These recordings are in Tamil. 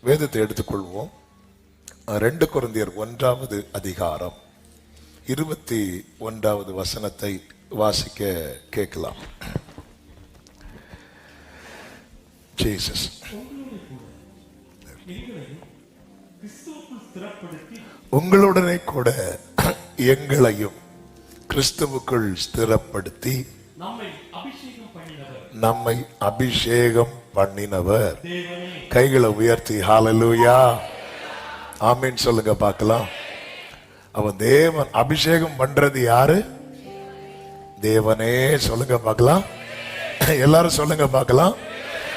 வேதத்தை எடுத்துக்கொள்வோம். ரெண்டு குருந்தியர் ஒன்றாவது அதிகாரம். இருபத்தி ஒன்றாவது வசனத்தை வாசிக்க கேட்கலாம். ஜீசஸ் உங்களுடனே கூட எங்களையும் கிறிஸ்துவுக்குள் ஸ்திரப்படுத்தி நம்மை அபிஷேகம் பண்ணினவர். கைகளை உயர்த்தி ஹாலலூயா ஆமீன் சொல்லுங்க பார்க்கலாம். அவன் தேவன் அபிஷேகம் பண்றது யாரு? தேவனே சொல்லுங்க பார்க்கலாம். எல்லாரும் சொல்லுங்க பார்க்கலாம்.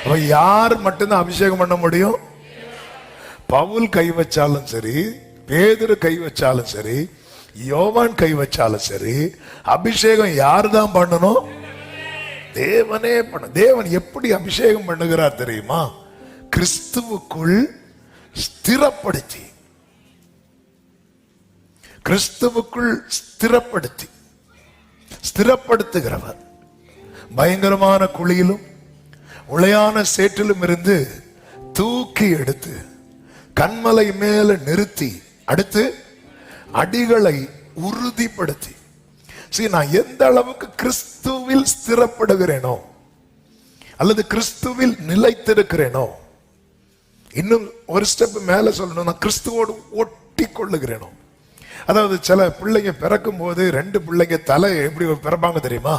அவன் யார் மட்டும்தான் அபிஷேகம் பண்ண முடியும்? பவுல் கை வச்சாலும் சரி பேதுரு கை வச்சாலும் சரி யோவான் கை வச்சாலும் சரி அபிஷேகம் யார் தான் பண்ணணும்? தேவனே பண்ண. தேவன் எப்படி அபிஷேகம் பண்ணுகிறார் தெரியுமா? கிறிஸ்துவுக்குள் ஸ்திரப்படுத்தி. கிறிஸ்துவுக்குள் ஸ்திரப்படுத்தி. ஸ்திரப்படுத்துகிறவர். பயங்கரமான குழியிலும் உளையான சேற்றிலும் இருந்து தூக்கி எடுத்து கண்மலை மேல நிறுத்தி அடுத்து அடிகளை உறுதிப்படுத்தி. சரி நான் எந்த அளவுக்கு கிறிஸ்துவில் ஸ்திரப்படுகிறேனோ அல்லது கிறிஸ்துவில் நிலைத்திருக்கிறேனோ இன்னும் ஒரு ஸ்டெப் மேல சொல்லணும். நான் கிறிஸ்துவோடு ஒட்டி கொள்ளுகிறேனோ அதாவது சில பிள்ளைங்க பிறக்கும் போது ரெண்டு பிள்ளைங்க தலை எப்படி பிறப்பாங்க தெரியுமா?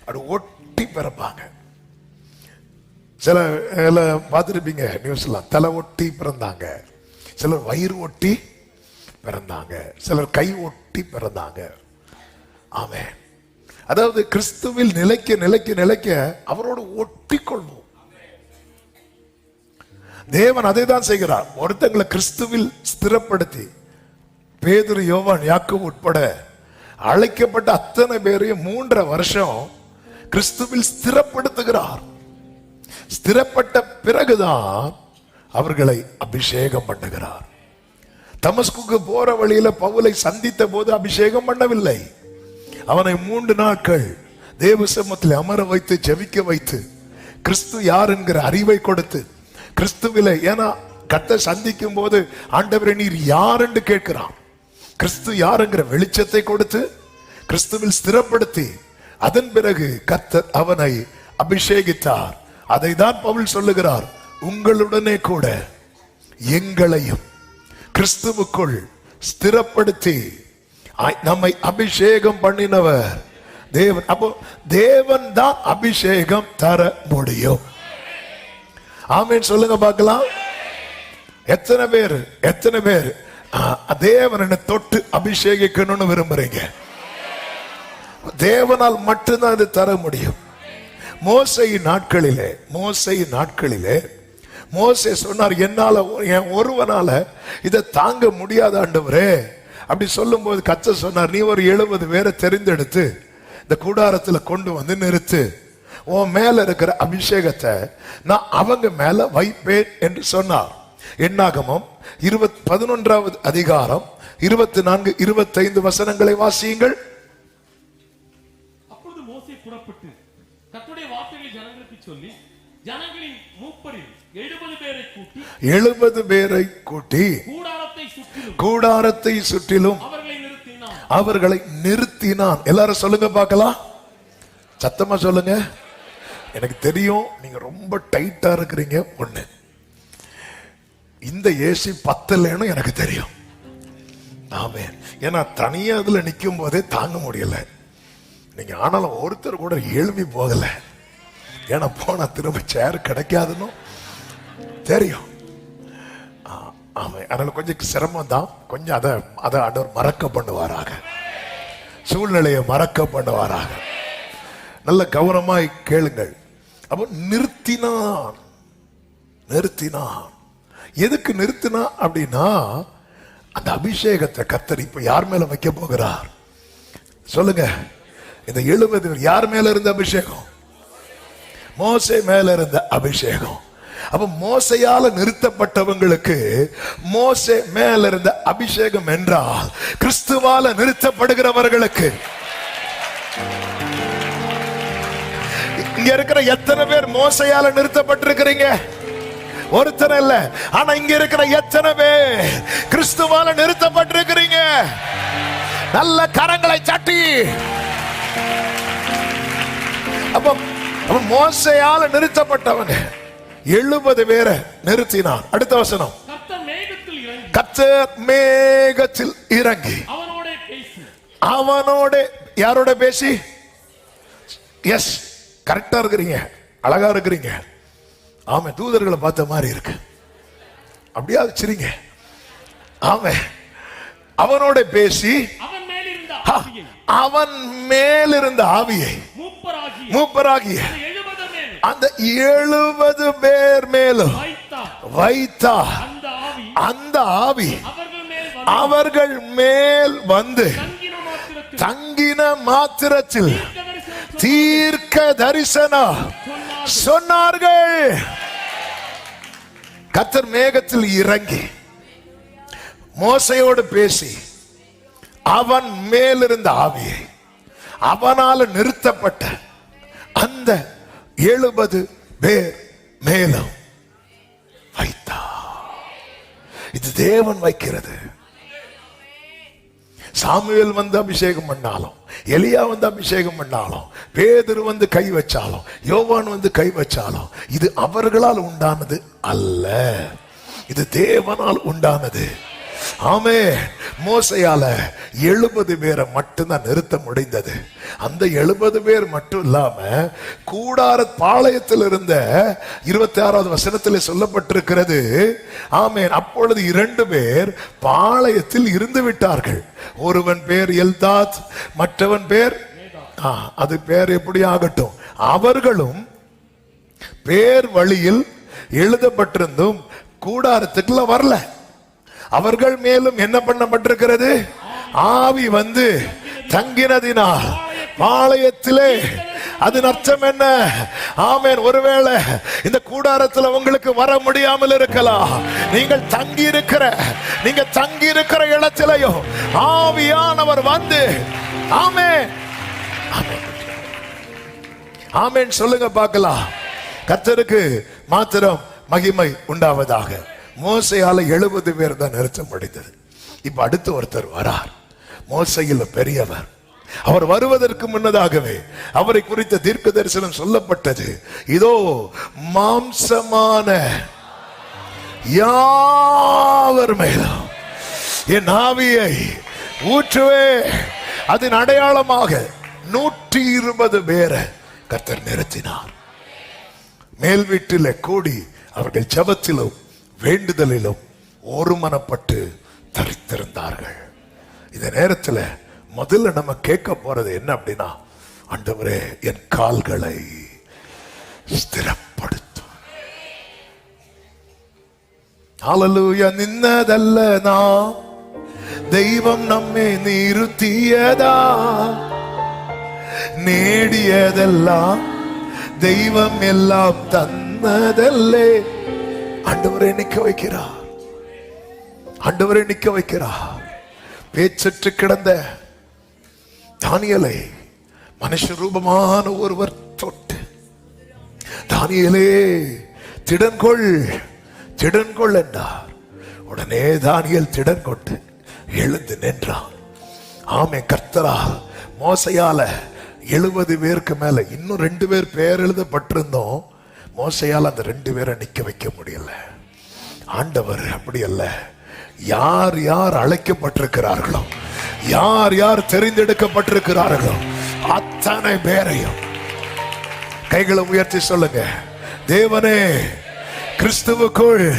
அப்படி ஒட்டி பிறப்பாங்க. சில பார்த்துருப்பீங்க நியூஸ்லாம் தலை ஒட்டி பிறந்தாங்க. சிலர் வயிறு ஒட்டி பிறந்தாங்க. சிலர் கை ஒட்டி பிறந்தாங்க. ஆமே அதாவது கிறிஸ்துவில் நிலைக்க நிலைக்க நிலைக்க அவரோடு ஒட்டி கொள்வோம் தேவன் அதை தான் செய்கிறார். ஒருத்தங்களை கிறிஸ்துவில் ஸ்திரப்படுத்தி பேதுரு யோவான் யாக்கு உட்பட அழைக்கப்பட்ட அத்தனை பேரையும் மூன்றரை வருஷம் கிறிஸ்துவில் ஸ்திரப்படுத்துகிறார். ஸ்திரப்பட்ட பிறகுதான் அவர்களை அபிஷேகம் பண்ணுகிறார். தமஸ்குக்கு போற வழியில பவுலை சந்தித்த போது அபிஷேகம் பண்ணவில்லை. அவனை மூன்று நாட்கள் தேவ அமர வைத்து ஜெபிக்க வைத்து கிறிஸ்து யார் என்கிற அறிவை கொடுத்து கிறிஸ்துவில ஏன்னா கத்த சந்திக்கும் போது ஆண்டவரை நீர் யார் என்று கேட்கிறான். கிறிஸ்து யார் என்கிற வெளிச்சத்தை கொடுத்து கிறிஸ்துவில் ஸ்திரப்படுத்தி அதன் பிறகு கத்தர் அவனை அபிஷேகித்தார். அதை தான் பவுல் சொல்லுகிறார் உங்களுடனே கூட எங்களையும் கிறிஸ்துவுக்குள் ஸ்திரப்படுத்தி நம்மை அபிஷேகம் பண்ணினவர். தேவன். அப்போ தேவன் தான் அபிஷேகம் தர முடியும். ஆமீன். சொல்லுங்க பார்க்கலாம். எத்தனை பேர்? எத்தனை பேர்? ஆ, தேவன் என்னை தொட்டு அபிஷேகிக்கணும்னு விரும்புறீங்க. தேவனால் மட்டும்தான் இது தர முடியும். மோசை நாட்களிலே மோசை நாட்களிலே மோசை சொன்னார் என்னால என் ஒருவனால இதை தாங்க முடியாத ஆண்டவரே. அப்படி சொல்லும்போது கச்ச சொன்னார் நீ ஒரு எழுபது பேரை தெரிந்தெடுத்து இந்த கூடாரத்தில் கொண்டு வந்து நிறுத்து. உன் மேல இருக்கிற அபிஷேகத்தை நான் அவங்க மேல வைப்பேன் என்று சொன்னார். எண்ணாகமம் இருபத் பதினொன்றாவது அதிகாரம் இருபத்தி நான்கு இருபத்தைந்து வசனங்களை வாசியுங்கள். அப்பொழுது மோசை புறப்பட்டு கத்துடைய வார்த்தைகளை ஜனங்களுக்கு சொல்லி ஜனங்களின் மூப்பரில் எழுபது பேரை கூட்டி கூடாரத்தை சுற்றிலும் அவர்களை நிறுத்தினான். எல்லாரும் சொல்லுங்க பார்க்கலாம். சத்தமா சொல்லுங்க. எனக்கு தெரியும் நீங்க ரொம்ப டைட்டா இருக்கிறீங்க. ஒண்ணு. இந்த ஏசி பத்தலைன்னு எனக்கு தெரியும். ஆமே ஏன்னா தனியா அதுல நிக்கும் போதே தாங்க முடியல. நீங்க ஆனாலும் ஒருத்தர் கூட எழுப்பி போகல. ஏன்னா போனா திரும்ப சேர் கிடைக்காதுன்னு தெரியும். ஆ, ஆமா அதனால கொஞ்சம் சிரமம் தான் கொஞ்சம் அதை அதை ஆண்டவர் மறக்க பண்ணுவாராக. சூழ்நிலையை மறக்க பண்ணுவாராக. நல்ல கவனமாய் கேளுங்கள். அப்போ நிறுத்தினான். நிறுத்தினான். எதுக்கு நிறுத்தினா அப்படின்னா அந்த அபிஷேகத்தை கத்தர் இப்போ யார் மேல வைக்க போகிறார்? சொல்லுங்க. இந்த எழுபது யார் மேல இருந்த அபிஷேகம்? மோசை மேல இருந்த அபிஷேகம். அப்ப மோசையால நிறுத்தப்பட்டவங்களுக்கு மோசே மேல இருந்த அபிஷேகம் என்றால் கிறிஸ்துவால நிறுத்தப்படுகிறவர்களுக்கு. இங்க இருக்கிற எத்தனை பேர் மோசையால நிறுத்தப்பட்டிருக்கிறீங்க? ஒருத்தர் இல்ல. ஆனா இங்க இருக்கிற எத்தனை பேர் கிறிஸ்துவால நிறுத்தப்பட்டிருக்கிறீங்க? நல்ல கரங்களை சட்டி அப்போ அப்ப மோசையால நிறுத்தப்பட்டவங்க எழுபது பேரை நிறுத்தினான். அடுத்த வசனம். கர்த்தர் மேகத்தில் இறங்கி. கத்தர் மேகத்தில் இறங்கி. அவனோட யாரோட பேசி? எஸ் கரெக்டா இருக்கிறீங்க. அழகா இருக்கிறீங்க. ஆமா தூதர்களை பார்த்த மாதிரி இருக்கு. அப்படியா வச்சிருங்க ஆமா அவனோட பேசி அவன் மேலிருந்த ஆவியை. மூப்பராகிய. அந்த எழுபது பேர் மேலும் வைத்தா. அந்த ஆவி அவர்கள் மேல் வந்து தங்கின மாத்திரத்தில் தீர்க்க சொன்னார்கள். சொன்னார்கள். கத்தர் மேகத்தில் இறங்கி மோசையோடு பேசி அவன் மேலிருந்த ஆவியை அவனால நிறுத்தப்பட்ட அந்த எழுபது பேர் மேலும். வைத்தார். இது தேவன் வைக்கிறது. சாமுவேல் வந்து அபிஷேகம் பண்ணாலும் எலியா வந்து அபிஷேகம் பண்ணாலும் பேதர் வந்து கை வச்சாலும் யோவான் வந்து கை வச்சாலும் இது அவர்களால் உண்டானது அல்ல. இது தேவனால் உண்டானது. ஆமே மோசையால எழுபது பேரை மட்டும்தான் நிறுத்த முடிந்தது. அந்த எழுபது பேர் மட்டும் இல்லாம கூடார பாளையத்தில் இருந்த இருபத்தி ஆறாவது வசனத்தில் சொல்லப்பட்டிருக்கிறது ஆமேன். அப்பொழுது இரண்டு பேர் பாளையத்தில் இருந்து விட்டார்கள். ஒருவன் பேர் எல்தாத் மற்றவன் பேர் அது பேர் எப்படி ஆகட்டும்? அவர்களும் பேர் வழியில் எழுதப்பட்டிருந்தும் கூடாரத்துக்குள்ள வரல. அவர்கள் மேலும் என்ன பண்ணப்பட்டிருக்கிறது? ஆவி வந்து தங்கினதினால் பாளையத்திலே. அதன் அர்த்தம் என்ன? ஆமேன். ஒருவேளை இந்த கூடாரத்துல உங்களுக்கு வர முடியாமல் இருக்கலாம். நீங்கள் தங்கி இருக்கிற நீங்க தங்கி இருக்கிற இடத்திலையும் ஆவியானவர் வந்து ஆமே ஆமேன். சொல்லுங்க பார்க்கலாம். கத்தருக்கு மாத்திரம் மகிமை உண்டாவதாக. மோசையால எழுபது பேர் தான் நிறுத்தம் முடிந்தது இப்ப அடுத்து ஒருத்தர் வரார். மோசையில் பெரியவர். அவர் வருவதற்கு முன்னதாகவே அவரை குறித்த தீர்க்க தரிசனம் சொல்லப்பட்டது. இதோ மாம்சமான யாவர் மேலும் என் ஆவியை ஊற்றுவே. அதன் அடையாளமாக நூற்றி இருபது பேரை கர்த்தர் நிறுத்தினார். மேல் வீட்டில் கூடி அவர்கள் ஜபத்திலும் வேண்டுதலிலும் ஒருமனப்பட்டு தரித்திருந்தார்கள். இந்த நேரத்தில் முதல்ல நம்ம கேட்க போறது என்ன அப்படின்னா ஆண்டவரே என் கால்களை ஸ்திரப்படுத்தும் ஹalleluya நின்னதல்ல நான். தெய்வம் நம்மை நிறுத்தியதா? நேடியதெல்லாம் தெய்வம் எல்லாம் தந்ததல்லே. ஆண்டவரை நிக்க வைக்கிறார். ஆண்டவரை நிக்க வைக்கிறார். பேச்சற்று கிடந்த தானியலை மனுஷ ரூபமான ஒருவர் தொட்டு தானியலே திடன்கொள் திடன்கொள் என்றார். உடனே தானியல் திடன் கொண்டு எழுந்து நின்றான். ஆமே கர்த்தரா மோசையால எழுபது பேருக்கு மேல இன்னும் ரெண்டு பேர் பெயர் எழுதப்பட்டிருந்தோம். மோசையால் அந்த ரெண்டு பேரை நிக்க வைக்க முடியல. ஆண்டவர் அப்படி அல்ல. யார் யார் அழைக்கப்பட்டிருக்கிறார்களோ யார் யார் தெரிந்தெடுக்கப்பட்டிருக்கிறார்களோ அத்தனை பேரையும். கைகளை உயர்த்தி சொல்லுங்க. தேவனே கிறிஸ்துவுக்குள்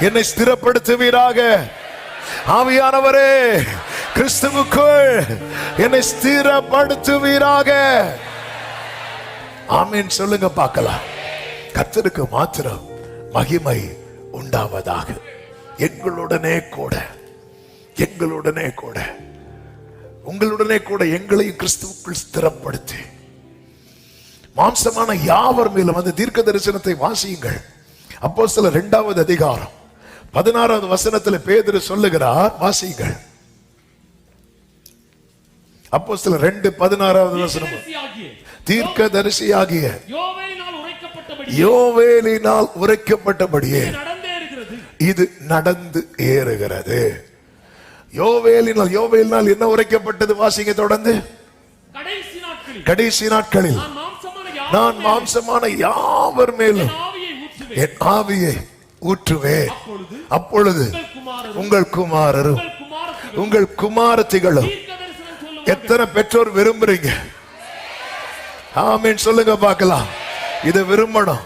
என்னை ஸ்திரப்படுத்துவீராக. ஆவியானவரே கிறிஸ்துவுக்குள் என்னை ஸ்திரப்படுத்துவீராக. ஆமீன். சொல்லுங்க பார்க்கலாம். கர்த்தருக்கு மாத்திரம் மகிமை உண்டாவதாக. எங்களுடனே கூட எங்களுடனே கூட உங்களுடனே கூட எங்களையும் கிறிஸ்துவுக்குள் ஸ்திரப்படுத்தி மாம்சமான யாவர் மேலும் அந்த தீர்க்க தரிசனத்தை வாசியுங்கள். அப்போ சில இரண்டாவது அதிகாரம் பதினாறாவது வசனத்துல பேதுரு சொல்லுகிறார் வாசியுங்கள். அப்போ சில ரெண்டு பதினாறாவது வசனம் தீர்க்க உரைக்கப்பட்டபடி யோவேலினால் உரைக்கப்பட்டபடியே இது நடந்து ஏறுகிறது. யோவேலினால் யோவேலினால் என்ன உரைக்கப்பட்டது வாசிங்க தொடர்ந்து? கடைசி நாட்களில். நான் மாம்சமான யாவர் மேலும் என் ஆவியை ஊற்றுவேன். அப்பொழுது உங்கள் குமாரரும் உங்கள் குமாரத்திகளும் எத்தனை பெற்றோர் விரும்புறீங்க? ஆமீன். சொல்லுங்க பார்க்கலாம். இதை விரும்பணும்.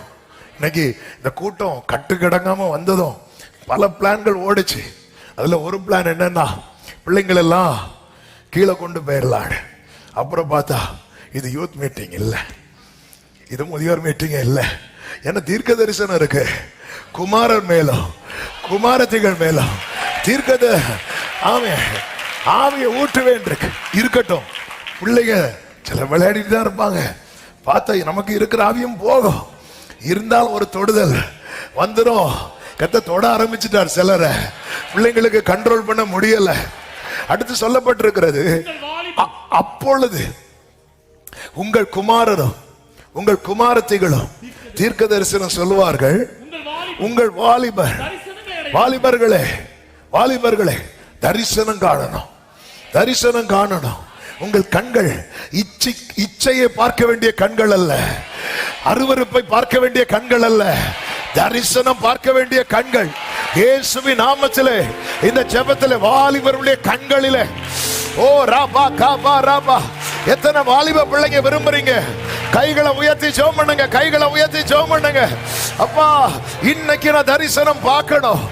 இன்னைக்கு இந்த கூட்டம் கட்டுக்கடங்காம வந்ததும் பல பிளான்கள் ஓடிச்சு. அதுல ஒரு பிளான் என்னன்னா பிள்ளைங்கள் எல்லாம் கீழே கொண்டு போயிடலாம். அப்புறம் பார்த்தா இது யூத் மீட்டிங் இல்லை. இது முதியோர் மீட்டிங் இல்லை. ஏன்னா தீர்க்க தரிசனம் இருக்கு. குமாரர் மேலும் குமாரத்திகள் மேலும் தீர்க்கத ஆமே ஆவியை ஊற்றுவேன் இருக்கு. இருக்கட்டும். பிள்ளைங்க சில விளையாடிட்டு தான் இருப்பாங்க. பார்த்தா நமக்கு இருக்கிற ஆவியும் போகும். இருந்தாலும் ஒரு தொடுதல். வந்துடும் கத்த தொட ஆரம்பிச்சிட்டார் சிலரை. பிள்ளைங்களுக்கு கண்ட்ரோல் பண்ண முடியல. அடுத்து சொல்லப்பட்டிருக்கிறது அ- அப்பொழுது உங்கள் குமாரரும் உங்கள் குமாரத்திகளும் தீர்க்க தரிசனம் சொல்லுவார்கள். உங்கள் வாலிபர் வாலிபர்களே வாலிபர்களே தரிசனம் காணணும். தரிசனம் காணணும். உங்கள் கண்கள் இச்சை இச்சையை பார்க்க வேண்டிய கண்கள் அல்ல. அருவருப்பை பார்க்க வேண்டிய கண்கள் அல்ல. தரிசனம் பார்க்க வேண்டிய கண்கள். இயேசுவி நாமத்திலே இந்த ஜெபத்திலே வாலிபருடைய கண்களிலே. ஓ ராபா காபா ராபா. எத்தனை வாலிப பிள்ளைங்க விரும்புறீங்க? கைகளை உயர்த்தி ஜோம் பண்ணுங்க கைகளை உயர்த்தி ஜோம் பண்ணுங்க. அப்பா இன்னைக்கு நான் தரிசனம் பார்க்கணும்.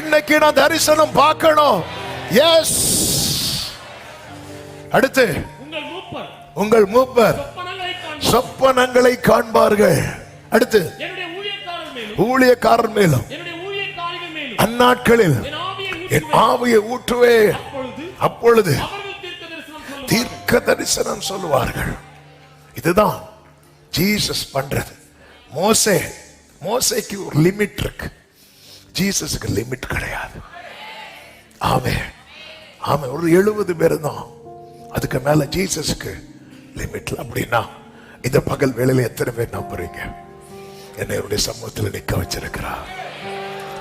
இன்னைக்கு நான் தரிசனம் பார்க்கணும். எஸ் அடுத்து உங்கள் மூப்பர். சொப்பனங்களை காண்பார் சொப்பனங்களை காண்பார்கள். அடுத்து ஊழியக்காரர் மேலும். அந்நாட்களில் என் ஆவியை ஊற்றுவே. அப்பொழுது அப்பொழுது அவர்கள் தீர்க்க தரிசனம் சொல்லுவார்கள். தீர்க்க தரிசனம் சொல்லுவார்கள். இதுதான் ஜீசஸ் பண்றது. மோசே மோசேக்கு ஒரு லிமிட் இருக்கு. ஜீசஸுக்கு லிமிட் கிடையாது. ஆமே ஆமே ஒரு எழுபது பேர் தான். அதுக்கு மேல ஜீசஸ்க்கு லிமிட்ல அப்படின்னா இந்த பகல் வேலையில எத்தனை பேர் நம்புறீங்க என்னை அவருடைய சமூகத்தில் நிக்க வச்சிருக்கிறார்.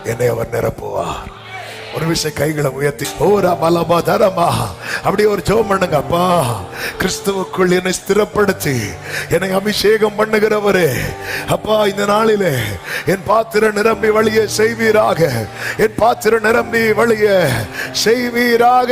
என்னை அவர் நிரப்புவார். ஒரு விஷயம் கைகளை உயர்த்தி ஓரா பலமா தரமா? அப்படியே ஒரு ஜோம் பண்ணுங்க அப்பா கிறிஸ்துவுக்குள் என்னை ஸ்திரப்படுத்தி என்னை அபிஷேகம் பண்ணுகிறவரே அப்பா இந்த நாளிலே என் பாத்திர நிரம்பி வழிய செய்வீராக என் பாத்திர நிரம்பி வழிய செய்வீராக.